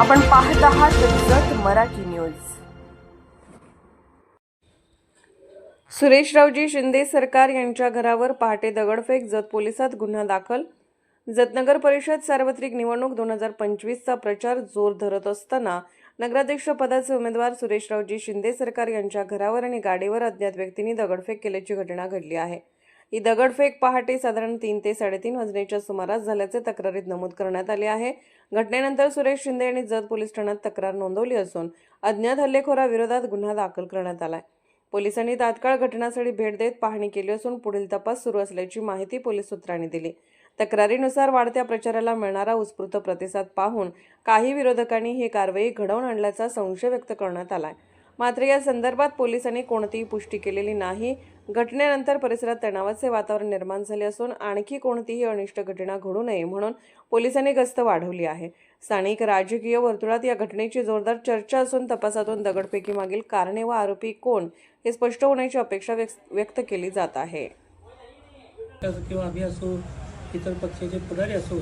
आपण पाहत आहात जत मराठी न्यूज. सुरेशरावजी शिंदे सरकार यांच्या घरावर पहाटे दगडफेक जत पोलिसात गुन्हा दाखल. जतनगर परिषद सार्वत्रिक निवडणूक दोन हजार पंचवीसचा प्रचार जोर धरत असताना नगराध्यक्ष पदाचे उमेदवार सुरेशरावजी शिंदे सरकार यांच्या घरावर आणि गाडीवर अज्ञात व्यक्तींनी दगडफेक केल्याची घटना घडली आहे. ही दगडफेक पहाटे साधारण तीन ते साडेतीन वाजण्याच्या सुमारास झाल्याचे तक्रारीत नमूद करण्यात आले आहे. घटनेनंतर सुरेश शिंदे यांनी जत पोलीस ठाण्यात तक्रार नोंदवली असून अज्ञात हल्लेखोराविरोधात गुन्हा दाखल करण्यात आलाय. पोलिसांनी तात्काळ घटनास्थळी भेट देत पाहणी केली असून पुढील तपास सुरू असल्याची माहिती पोलीस सूत्रांनी दिली. तक्रारीनुसार वाढत्या प्रचाराला मिळणारा उत्स्फूर्त प्रतिसाद पाहून काही विरोधकांनी ही कारवाई घडवून आणल्याचा संशय व्यक्त करण्यात आलाय. मात्र या संदर्भात पोलिसांनी कोणतीही पुष्टी केलेली नाही. घटनेनंतर परिसरात तणावाचे वातावरण निर्माण झाले असून आणखी कोणतीही अनिष्ट घटना घडू नये म्हणून पोलिसांनी गस्त वाढवली आहे. स्थानिक राजकीय वर्तुळात या घटनेची जोरदार चर्चा असून तपासातून दगडफेकी मागील कारणे व आरोपी कोण हे स्पष्ट होण्याची अपेक्षा व्यक्त- व्यक्त केली जात आहे. किंवा आम्ही असो इतर पक्षाचे पुढारी असो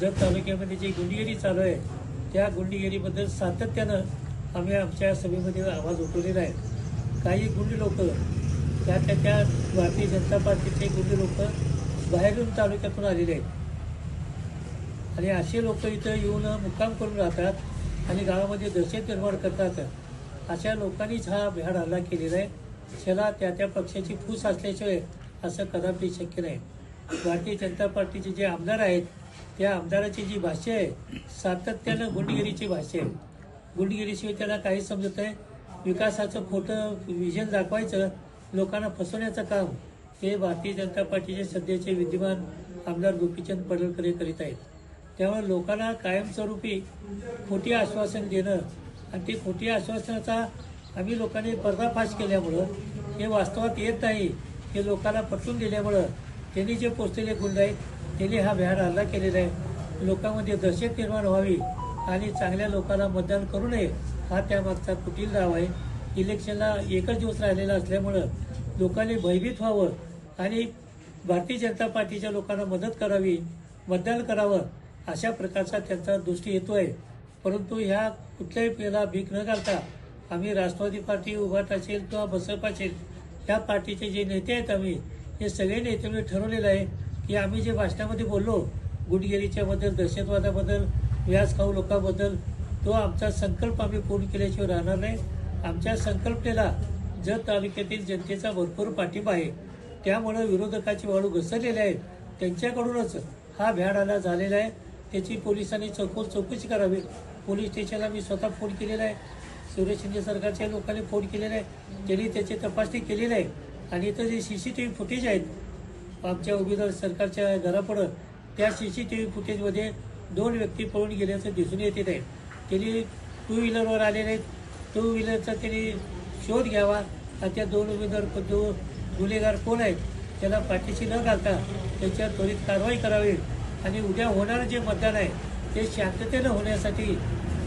जत तालुक्यामध्ये जी गुंडगिरी चालू आहे त्या गुंडगिरीबद्दल सातत्यानं आम्ही आमच्या सभेमध्ये आवाज उठवलेला आहे. काही गुंडी लोक त्या त्या त्या भारतीय जनता पार्टीचे गुंडी लोक बाहेरून तालुक्यातून आलेले आहेत. आणि असे लोक इथं येऊन मुक्काम करून राहतात आणि गावामध्ये दहशत निर्माण करतात. अशा लोकांनीच हा भ्याड हल्ला केलेला आहे. त्याला त्या त्या पक्षाची फूस असल्याशिवाय असं कदापि शक्य नाही. भारतीय जनता पार्टीचे जे आमदार आहेत त्या आमदाराची जी भाषा आहे सातत्यानं गुंडगिरीची भाषा आहे. गुंडगिरीशिवाय त्याला काही समजत आहे विकासाचं खोटं विजन दाखवायचं लोकांना फसवण्याचं काम हे भारतीय जनता पार्टीचे सध्याचे विद्यमान आमदार गोपीचंद पडळकर हे करीत आहेत. त्यामुळे लोकांना कायमस्वरूपी खोटी आश्वासन देणं आणि ते खोटी आश्वासनाचा आम्ही लोकांनी पर्दाफाश केल्यामुळं हे वास्तवात येत नाही हे लोकांना पटवून दिल्यामुळं त्यांनी जे पोचलेले गुंड आहेत त्यांनी हा भ्याड हल्ला केलेला आहे. लोकांमध्ये दहशत निर्माण व्हावी आणि चांगल्या लोकांना मतदान करू नये हा त्यामागचा कुटील दाव आहे. इलेक्शनला एकच दिवस राहिलेला असल्यामुळं लोकांनी भयभीत व्हावं आणि भारतीय जनता पार्टीच्या लोकांना मदत करावी मतदान करावं अशा प्रकारचा त्यांचा दृष्टी येतो आहे परंतु ह्या कुठल्याही याला भीक न घालता आम्ही राष्ट्रवादी पार्टी उभाट असेल किंवा बसप असेल ह्या पार्टीचे जे नेते आहेत आम्ही हे सगळे नेत्यांनी ठरवलेलं आहे की आम्ही जे भाषणामध्ये बोललो गुटगिरीच्याबद्दल दहशतवादाबद्दल व्याज खाऊ लोकांबद्दल तो आमचा संकल्प आम्ही पूर्ण केल्याशिवाय राहणार नाही. आमच्या संकल्पनेला जत तालुक्यातील जनतेचा भरपूर पाठिंबा आहे. त्यामुळे विरोधकाची वाळू घसरलेले आहेत. त्यांच्याकडूनच हा भ्याड आला झालेला आहे. त्याची पोलिसांनी चौकस चौकशी करावी. पोलीस स्टेशनला मी स्वतः फोन केलेला आहे. सुरेश शिंदे सरकारच्या लोकांनी फोन केलेला आहे. त्यांनी त्याची तपासणी केलेली आहे. आणि इथं जे C C T V footage आहेत आमच्या उमेदवार सरकारच्या घरापुढं त्या सी सी टी व्ही फुटेजमध्ये दोन व्यक्ती पळून गेल्याचं दिसून येते आहे. त्यांनी टू व्हीलरवर आलेले आहेत. टू व्हीलरचा त्यांनी शोध घ्यावा. आणि त्या दोन उमेदवार जो गुन्हेगार कोण आहेत त्याला पाठीशी न घालता त्याच्यावर त्वरित कारवाई करावी. आणि उद्या होणारं जे मतदान आहे ते शांततेनं होण्यासाठी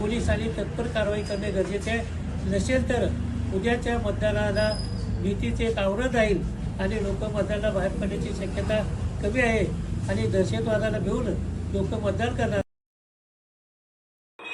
पोलिसांनी तत्पर कारवाई करणे गरजेचे आहे. नसेल तर उद्याच्या मतदानाला भीतीचे एक आवरण राहील आणि लोक मतदानाला बाहेर पडण्याची शक्यता कमी आहे. आणि दहशतवादाला भिवून लोक मतदान करणार